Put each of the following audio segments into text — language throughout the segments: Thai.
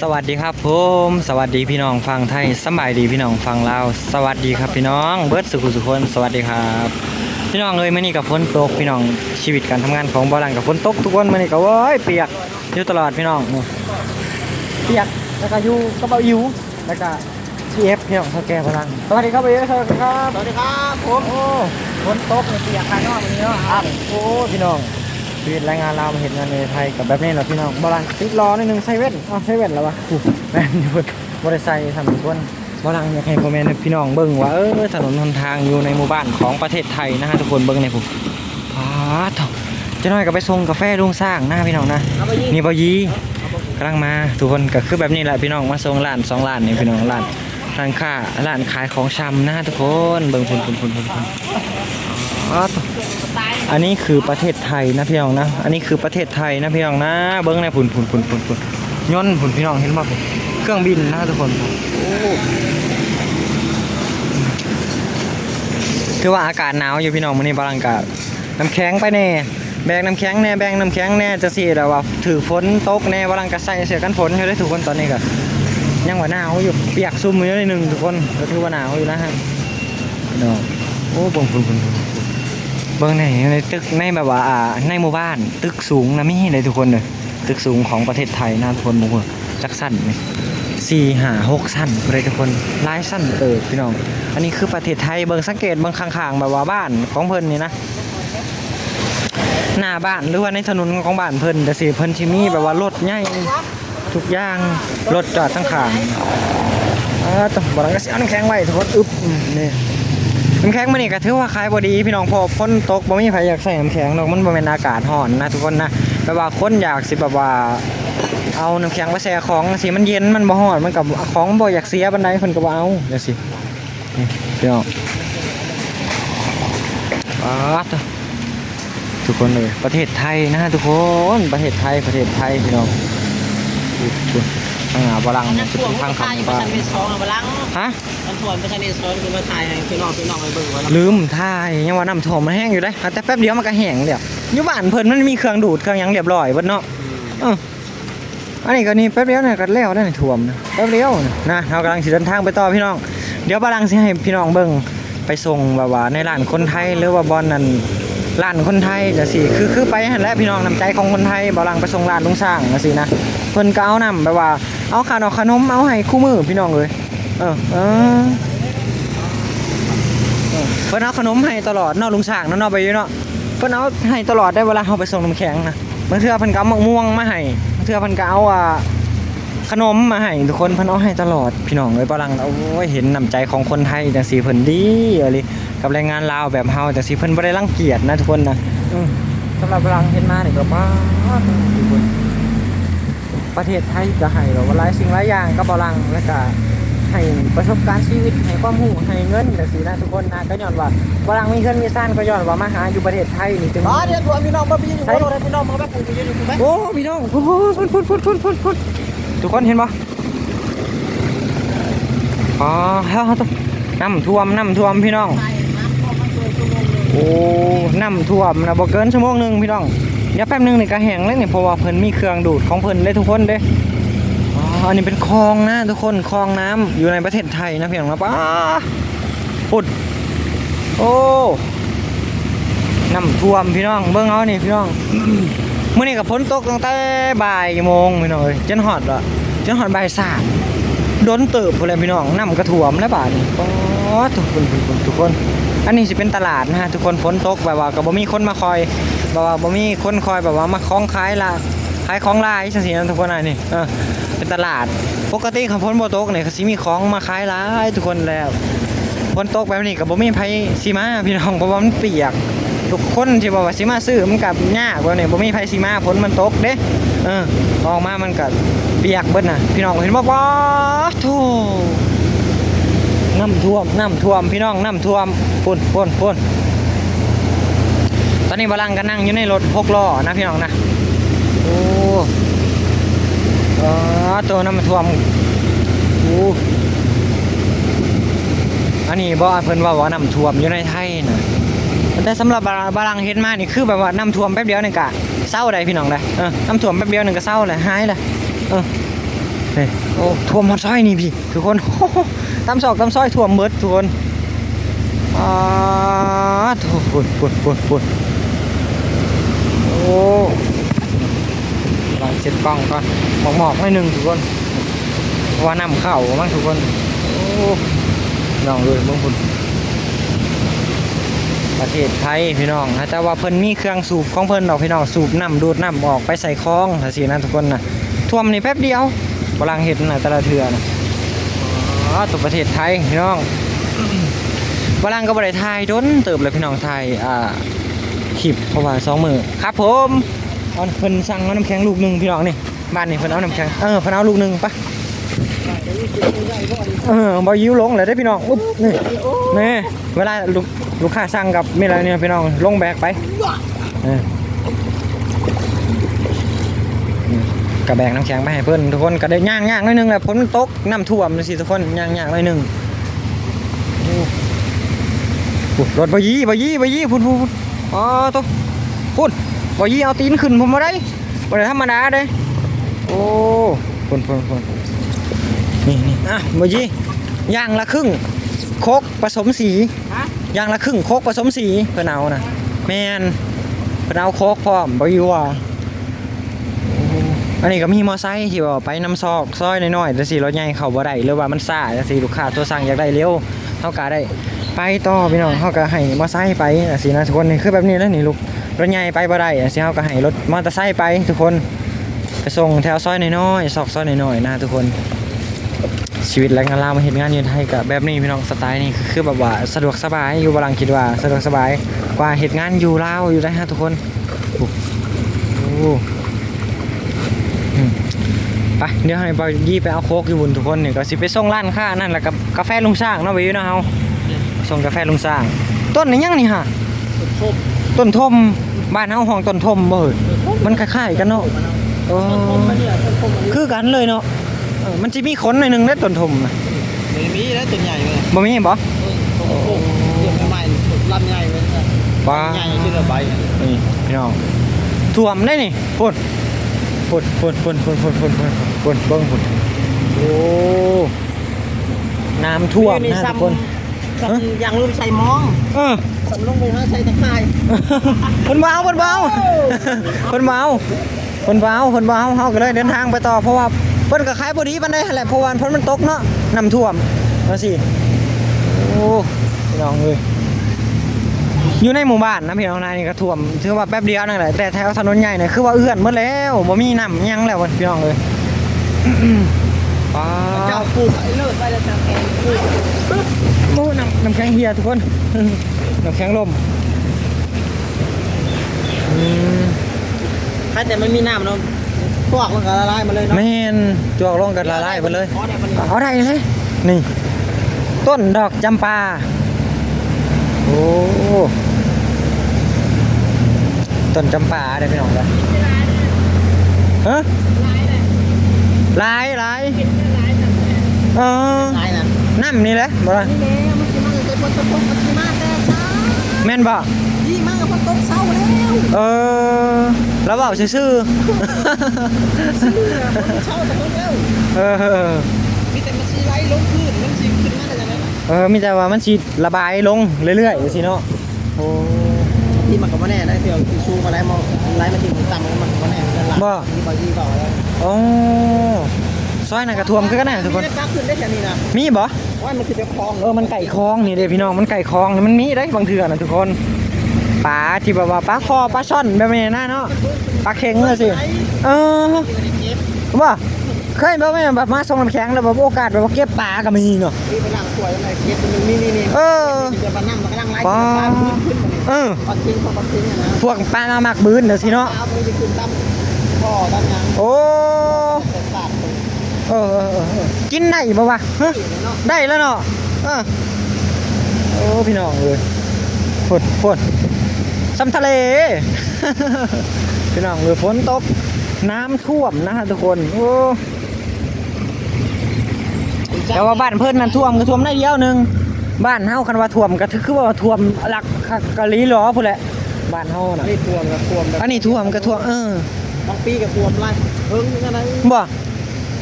สวัสดีครับผมสวัสดีพี่น้องฟังไทยสำบายดีพี่น้องฟังลาวสวัสดีครับพี่น้องเบิร์ดสุขุสุคนสวัสดีครับ พี่น้องเอ้ยมื่อนี้กับฝนตกพี่น้องชีวิตการทำงานของบอลังกับฝนตกทุกคนมื่อนี้ก็โอ้ยเปียกอยู่ตลอดพี่น้องนี่เปียกแล้วก็อยู่กระเป๋าอิ๋วแล้วก็ทีเอฟพี่น้องเท่าแก่บอลังสวัสดีครับเอ๋สวัสดีครับสวัสดีครับผมโอ้ฝนตกเนี่ยเปียกข้างนอกวันนี้เนาะครับโอ้พี่น้อง ชีวิตแรงงานเรามาเห็นงานในไทยกับแบบนี้แหละพี่น้องบอลังติดรอนิดนึงใส่เว่นอ้าวใส่เว่นแล้ววะแม่นอยู่บริษัททำทุกคนบอลังอยากให้พ่อแม่พี่น้องเบิ่งว่าเออถนนหนทางอยู่ในหมู่บ้านของประเทศไทยนะฮะทุกคนเบิ่งในผมพาทจะน้อยก็ไปส่งกาแฟลุงสร้างหนะพี่น้องนะเอาไปยิงนี่บอยีกำลังมาทุกคนก็คือแบบนี้แหละพี่น้องมาส่งร้านสองร้านนี่พี่น้องร้านร้านค้าร้านขายของชำนะทุกคนเบิ่งพุ่นพุ่นพุ่นพุ่นพุ่นอ๋อ อันนี้คือประเทศไทยนะพี่น้องนะ อันนี้คือประเทศไทยนะพี่น้องนะ เบิ่งในพุ่นพุ่นพุ่นพุ่นพุ่นยนต์พุ่นพี่น้องเห็นบ่พุ่นเครื่องบินนะทุกคนคือว่าอากาศหนาวอยู่พี่น้องมื้อนี้บาลังกาน้ำแข็งไปแน่แบกน้ำแข็งแน่แบกน้ำแข็งแน่จะสิแต่ว่าถือฝนตกแน่วาลังกะใส่เสื้อกันฝนอยู่ได้ทุกคนตอนนี้ก็ยังว่าหนาวอยู่เปียกซุ่มอยู่นิดนึงทุกคนก็ถือว่าหนาวอยู่นะฮะพี่น้องโอ้เบิ่งเบิ่งเบิ่ง เบิ่งเบิ่งในในตึกในแบบว่าอ่าในหมู่บ้านตึกสูงนะมีเลยทุกคนเลยตึกสูงของประเทศไทยนะทุกคนบุกจักสั้นนี่สี่ห้าหกสั้นเลยทุกคนลายสั้นเติบพี่น้อง อันนี้คือประเทศไทยเบิ่งสังเกตเบิ่งข้างๆแบบว่าบ้านของเพิ่นนี่นะหน้าบ้านหรือว่าในถนนของบ้านเพิ่นแต่สิเพิ่นสิมีแบบว่ารถใหญ่ทุกอย่างรถจอดทั้งข้างอ่าต้องบ่ต้อก็สิเอาน้ำแข็งไว้ทุกคนอึบอืมนี่ น้ำแข็งมื้อนี้ก็ถือว่าขายบ่ดี พี่น้องพอฝนตกบ่มีไผอยากใส่น้ำแข็งดอกมันบ่แม่นอากาศร้อนนะทุกคนนะแบบว่าคนอยากสิแบบว่าเอาน้ำแข็งไปแช่ของสิมันเย็นมันบ่ร้อนมันก็ของบ่อยากเสียปานใดเพิ่นก็บ่เอาเดี๋ยวสินี่พี่น้องอ่าตัวทุกคนเลยประเทศไทยนะฮะทุกคนประเทศไทยประเทศไทยพี่น้อง ดูดูทางหาบาลังนัเนี่ยกจะถ่วเป็งนทางข้าเขาอยู่บ้าประชันเป็นซองเอาไปล้างฮะมันถ่วงประชันเป็นซองคือมาถ่ายให้พี่น้องพี่น้องไปเบิ่งว่าลืมท่ายยังว่าน้ำท่วมมันแห้งอยู่ได้แต่แป๊บเดียวมันก็แห้งเดี๋ยวอยู่บ้านเพิ่นมันมีเครื่องดูดเครื่องหยังเรียบร้อยเบิดเนาะเอออันนี้ก็นี่แป๊บเดียวเนี่ยก็แล้วได้นี่ท่วมนะแป๊บเดียวนะนะเรากำลังสิเดินทางไปต่อพี่น้อง เดี๋ยวบาลังสิให้พี่น้องเบิ่งไปส่งแบบว่าในร้านคนไทยหรือว่าบอลนั่นร้านคนไทยจะสิคือคือไปหั่นแหละพี่น้องน้ำใจของคนไทยบาลังไปส่งร้านลุงสร้างจังซี่นะเพิ่นก็เอานํแบบว่า เอาขนมขนมเอาให้คู่มือพี่น้องเลยเออเออเออเพิ่นเอาขนมให้ตลอดนาะลุงสร้างนาะเนาะไปอยู่เนาะเพิ่นเอาให้ตลอดได้เวลาเฮาไปส่งน้ำแข็งนะบางเทื่อเพิ่นก็เอามะม่วงมาให้บางเทื่อเพิ่นก็เอาอ่าขนมมาให้ทุกคนเพิ่นเอาให้ตลอดพี่น้องเอ้ยปลังโอ้ยเห็นน้ำใจของคนไทยจังซี่เพิ่นดีอะไรกับแรงงานลาวแบบเฮาจังซี่เพิ่นบ่ได้รังเกียจนะทุกคนนะสำหรับปลังเห็นมานี่ก็ป้าทุกคน ประเทศไทยก็ให้แบบว่าหลายสิ่งหลายอย่างกับปลังแล้วก็ให้ประสบการณ์ชีวิตให้ความรู้ให้เงินจังซี่นะทุกคนนะก็ย้อนว่าปลังมีเงินมีซ่านก็ย้อนว่ามาหาอยู่ประเทศไทยนี่จึงอ๋อเดี๋ยวถ่วงพี่น้องมาไปยืนอยู่บนรถให้พี่น้องมาไปปูไปยืนอยู่ไหมโอ้พี่น้องพุ่นพุ่นพุ่นพุ่นพุ่นพุ่นพุ่นทุกคนเห็นปะอ๋อเฮ้ยน้ำท่วมน้ำท่วมพี่น้องโอ้น้ำท่วมนะบ่เกินชั่วโมงหนึงพี่น้อง เดี๋ยวแป๊บหนึงนี่ก็แห้งแล้วนี่เพราะว่าเพิ่นมีเครื่องดูดของเพิ่นเลยทุกคนเด้อ๋ออันนี้เป็นคลองนะทุกคนคลองน้ำอยู่ในประเทศไทยนะพี่น้องนะป้าปุดโอ้น้ำท่วมพี่น้องเบิ่งเอานี่พี่น้องมื่อนี้กับฝนตกตั้งแต่บ่ายโมงพี่น้องเอ้ยจนฮอดละจนฮอดบ่ายสามโดนเติบพุ่นเลยพี่น้องน้ำกระถ่วมแล้วบาดนี้โอ้ทุกคนทุกคนทุกคน อันนี้สิเป็นตลาดนะฮะทุกคนฝนตกแบบว่าก็บ่มีคนมาคอย แบบว่าบ่มีคนคอยแบบว่ามาคล้องขายละขายของลายจังซี่นะทุกคนอันนี้เออเป็นตลาด ปกติคันฝนบ่ตกเนี่ยก็สิมีของมาขายหลายทุกคนแล้วฝนตกแบบนี้ก็บ่มีไผสิมาพี่น้องเพราะว่ามันเปียกทุกคนที่บอกว่าสิมาซื้อมันกับยากว่าเนี่ยบ่มีไผสิมาฝนมันตกเด้เออออกมามันก็เปียกเบิดน่ะพี่น้องเห็นบ่ว้าโธ่น้ำท่วมน้ำท่วมพี่น้องน้ำท่วมพุ่นพุ่นพุ่น อนนี้บาลังก็นั่งอยู่ในรถหกล้อนะพี่น้องนะโอ้อ๋อตัวน้ำท่วมโอ้อันนี้บ่เพิ่นว่าว่าน้ำท่วมอยู่ในไทยนะแต่สำหรับบาลังเฮ็ดมานี่คือแบบว่าน้ำท่วมแป๊บเดียวนึงกะเศร้าได้พี่น้องเลยเออน้ำท่วมแป๊บเดียวนึงก็เศร้าเลยหายเลยเออนี่โอ้ท่วมหมดซอยนี่พี่ทุกคนตามซอกตามซอยท่วมหมดทุกคนอ่าทุกคนปวดปวดปวด ลองเช็ดกล้องก่อนหมอกหมอกๆหน่หนึ่งทุกคนว่าน้ำเข้ามั้งทุกคนโอ้ลองเลยเบิ่งคุณประเทศไทยพี่น้องนะแต่ว่าเพิ่นมีเครื่องสูบของเพิ่นดอกพี่น้องสูบน้ำดูดน้ำออกไปใส่คลองสินะทุกคนนะท่วมนี่แป๊บเดียวบลังเห็ดนะแต่ละเทือนะอ๋อตัวประเทศไทยพี่น้องบลังก็บริไทยดนเติบเลยพี่น้องไทยอ่า คลิปเพราะว่าสองมือครับผมเอาเพิ่นสั่งเอาน้ำแข็งลูกหนึ่งพี่น้องนี่บ้านนี่เพิ่นเอาน้ำแข็งเออเพิ่นเอาลูกหนึ่งปะเออบอยิ้วลงเลยได้อพี่น้องอุ๊บนี่นี่เวลาลูกลูกค้าสั่งกับมีอะไรเนี่ยพี่น้องลงแบกไปเออนี่กระแบกน้ำแข็งไปให้เพื่อนทุกคนก็ได้ย่างย่างหน่อยหนึงแหละฝนมันตกน้ำท่วมสิทุกคนย่างย่างหน่อยหนึงโอ้โหรถบยีบยีบยีพุ่นพุ่นพุ่น อ๋อตุ๊พุ่นบยีเอาตีนขึ้นผมมาได้บ่ได้ธรรมดาเด้โอ้พุ่นพุ่นพุ่นนี่นี่อะบยีย่างละครึ่งโคกผสมสีฮะอย่างละครึ่งโคกผสมสีเพื่อนเอานะแมนเพื่อนเอาโคกพร้อมบอยู่ว่าอันนี้ก็มีมอไซค์ที่ว่าไปน้ำซอกซอยน้อยๆแต่สิรถใหญ่เข้าบ่ได้หรือว่ามันซ่าแต่สิลูกค้าตัวสั่งอยากได้เร็วเฮาก็ได้ ไปต่อพี่น้องเฮาก็ให้มอไซค์ไปจังซี่นะทุกคนนี่คือแบบนี้แล้วนี่ลูกรถใหญ่ไปบ่ได้จังซี่เฮาก็ให้รถมอเตอร์ไซค์ไปทุกคนไปส่งแถวซอยน้อยๆซอกซอยน้อยๆนะทุกคน ชีวิตแรงงานลาวมาเห็นงานอยู่ไทยกับแบบนี้พี่น้องสไตล์นี่คือแบบว่าสะดวกสบายอยู่บาลังคิดว่าสะดวกสบายกว่าเหตุงานอยู่ลาวอยู่ได้ฮะทุกคนโอ้โหไปเดี๋ยวให้บอยยี่ไปเอาโคกอยู่บุญทุกคนนี่ก็สิไปส่งร้านค้านั่นแหละกับกาแฟลุงสร้างเนาะไปอยู่นาะเฮา ส่งกาแฟลุงสร้าง ต้นนี่ยังนี่ฮะทบต้นทมบ้านเฮาห้องต้นทมบ่เอ่ยมันคล้ายๆกันเนาะเอทอบมาเนี่ยทบมาคือกันเลยเนาะเออมันจะมีขนหน่อยหนึงเด้ต้นทมน่ะไม่มีแล้วตัวใหญ่เลยบ่มีบ่ทบทบเดี๋ยวใหม่ๆลำใหญ่เลยว้า ใหญ่ที่ระบายนี่พี่น้องท่วมได้นี่พุ่นพุ่นพุ่นพุ่นพุ่นพุ่นพุ่นพุ่นพุ่นเบิ้งพุ่นโอ้น้ำท่วมนะทุกคน อย่างลืมใส่มองเออสำลงไปนะใส่ตะไคร้คนเบาคนเบาคนเบาคนเบาคนเบาเฮาก็เลยเดินทางไปต่อเพราะว่าเพิ่นก็ขายบ่ดีปานใดหั่นแหละเพราะว่าฝนมันตกเนาะน้ำท่วมว่าสิโอ้พี่น้องเอ้ยอยู่ในหมู่บ้านนะพี่น้องนายนี่ก็ท่วมถือว่าแป๊บเดียวนั่นแหละแต่แถวถนนใหญ่เนี่ยคือว่าเอื้อนหมดแล้วบ่มีน้ำหยังแล้วพี่น้องเอ้ยป้าเจ้าปลูกไอ้เลิศไปแล้วจะแกงปลูก โอ้น้ำน้ำแข็งเฮียทุกคน น้ำแข็งลมอืมใครแต่มันมีน้ำเนาะพวกมันก็ละลายมาเลยเนาะแม่นจวกลงกันละลายไปเลยอ๋อเนี่ยมันเอาได้เลย นี่ ต้นดอกจำปา โอ้ต้นจำปาได้พี่น้องเลยฮะลายลายเออลายนะ น้ำนี่แหละบ่ล่ะนี่แหละมันสิมาแต่บนตะพงมันสิมาแต่เช้าแม่นบ่ดีมากกับพนตกเช้าแล้วเออแล้วเบาซื่อซื้อเนี่ยคนเช้าแต่คนแล้วๆเออมีแต่มันสิไหลลงพื้นมันสิขึ้นมาได้จังได๋เออมีแต่ว่ามันสิระบายลงเรื่อยๆสิเนาะโอ้ที่มันก็บ่แน่ได้เดี๋ยวสิชูมาไหลมาไหลมาถึงต่ำมันก็บ่แน่เรื่องหลังที่บ่ดีเปล่าแล้วโอ้ ซอยนั่นกระท่วมคือกันนะทุกคนมีได้ปลาขึ้นได้แค่นี้นะมีบ่ ว่ามันคือจะคลองเออ มันไก่คลองนี่เด้พี่น้อง มันไก่คลองนี่มันมีได้บางเถื่อนะทุกคนปลาที่แบบว่าปลาคอปลาช่อนแบบนี้นะเนาะ ปลาเค็งเลยสิ เออเก็บว่าเคยแบบว่าแบบมาส่งน้ำแข็งแล้วแบบโอกาสแบบว่าเก็บปลาก็มีเนาะนี่ไปล้างถ้วยอะไรเก็บตัวนึงนี่นี่นี่เออ จะมานั่งมันก็นั่งไล่ปลาปลาขึ้นขึ้นเออปลาทิ้งปลาทิ้งนะพวกปลาหมักบืนเดี๋ยวสิเนาะปลามันจะขึ้นตั้มพ่อตั้มยังโอ้ แต่ศาสตร์ตรง เออเออเออเออกินได้บ่วะฮะนี้เนาะได้แล้วเนาะเออโอ้พี่น้องเลยฝนฝนซ้ำทะเล พี่น้องเลยฝนตก น้ำท่วมนะฮะทุกคน โอ้แต่ว่าบ้านเพิ่นนั่นท่วมก็ท่วมได้เดียวหนึงบ้านเฮาคันว่าท่วมก็คือว่าท่วมหลักคักกะลีหรอพุ่นแหละบ้านเฮาน่ะนี่ท่วมกับท่วมแบบอันนี้ท่วมก็ท่วมเออบางปีกับท่วมไรเพิ่งยังไงบ่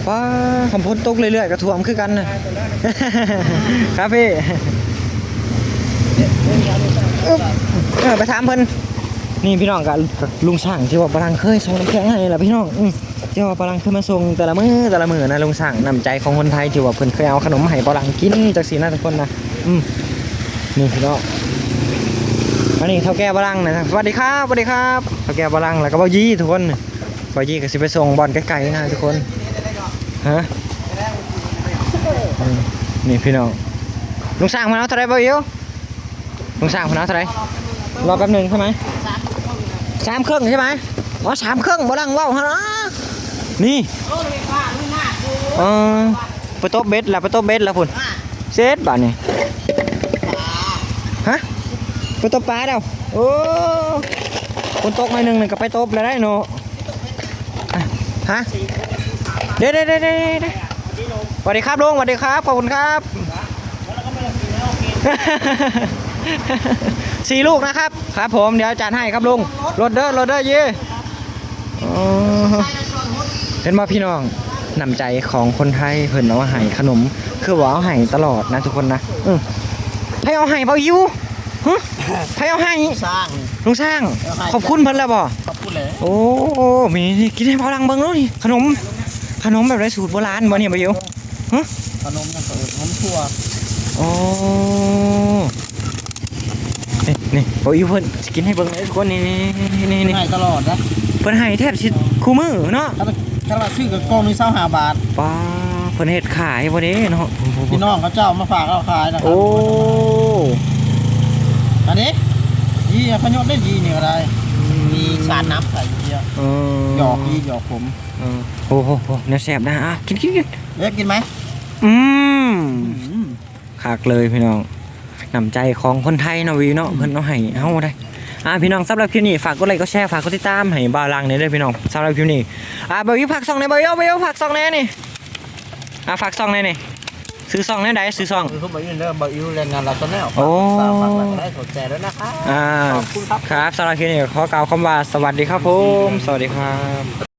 ว้าคำพ้นตกเรื่อยๆกระท่วมคือกันนะครับพี่ไปถามเพิ่นนี่พี่น้องกับลุงช่งที่ว่าปรังเคยส่งน้ำแข็งให้ล่ะพี่น้องอืมที่ว่าปรังเคยมาส่งแต่ละมือแต่ละมือนะลุงช่งนำใจของคนไทยที่ว่าเพิ่นเคยเอาขนมมาให้ปรังกินจากสีหน้าทุกคนนะอืมนี่พี่น้องอันนี้เท่าแก่ปรังนะครับสวัสดีครับสวัสดีครับเท่าแก่ปรังแล้วก็เบายี่ทุกคนเบายี่ก็สิไปส่งบอลไกลๆนะทุกคน ฮะนี่พี่น้องลุงช่างมาเอาเท่าไรเบาอยู่ลุงช่างมาเอาเท่าไรรอแป๊บหนึงใช่ไหมสามเครื่องใช่ไหมอ๋อสามเครื่องบ่ดังว้าฮะนะนี่เออไปโต๊ะเบ็ดแล้วไปโต๊ะเบ็ดแล้วพุ่นเซตบ่านนี่ฮะไปโต๊ะปลาเด้วโอ้คนตกหน่อยหนึงนึงก็ไปโต๊ะแล้วได้เนาะฮะ เด้เด้เด้เด้เด้สวัสดีครับลุงสวัสดีครับ ขอบคุณครับสี่ลูกนะครับ ครับผม เดี๋ยวจัดให้ครับลุงรถเด้อรถเด้อเย่อ๋อเห็นมาพี่น้องนำใจของคนไทยเพิ่นเอาให้ขนม คือว่าเอาให้ตลอดนะทุกคนนะอือไผเอาให้เบาอยู่ฮะไผเอาให้สร้างลุงสร้างเอาให้ขอบคุณเพิ่นแล้วบ่ขอบคุณเลยโอ้มีนี่กินให้พอลังเบิ่งแล้วนี่ขนม ขนมแบบไรสูตรโบราณบ่เนี่ยเบาอยู่ขนมกันเปิดขนมทั่วโอ้นี่นี่เบาอยู่เพิ่นสิกินให้เบิ่งเลยทุกคนนี่นี่นี่นี่ให้ตลอดนะเพิ่นให้แทบสิคู่มือเนาะถ้าถ้าเราซื้อกับกล้องนี่เศร้าหาบาทป้าเพิ่นเฮ็ดขายบ่เด้เนาะพี่น้องเขาเจ้ามาฝากเราขายนะครัโอ้อันนี้ยี่พยศได้ยีนี่ก็ได้มีชาดน้ำใส่เยอะเออหยอกยีหยอกผมเออ โอ้โหโอ้แนวแซ่บนะอะกินกินกินเล็กกินไหมอืมคักเลยพี่น้องนำใจของคนไทยเนาะวีเนาะเพิ่นเอาให้เฮาได้อ่าพี่น้องสำหรับคลิปนี้ฝากกดไลค์กดแชร์ฝากกดติดตามให้บ่าวลังนี่เด้อพี่น้องสำหรับคลิปนี้อ่าบ่าวอยู่ฝากซองในบ่าวอยู่บ่าวอยู่ฝากซองแน่นี่อ่าฝากซองแน่นี่ซื้อซองแน่ใดซื้อซองคือเขาบอกอยู่เรื่องบอกอยู่แรงงานเราตอนนี้โอ้ฝากฝากไว้ได้สนใจด้วยนะคะอ่าขอบคุณครับครับสำหรับคลิปนี้ขอกล่าวคำว่าสวัสดีครับผมสวัสดีครับ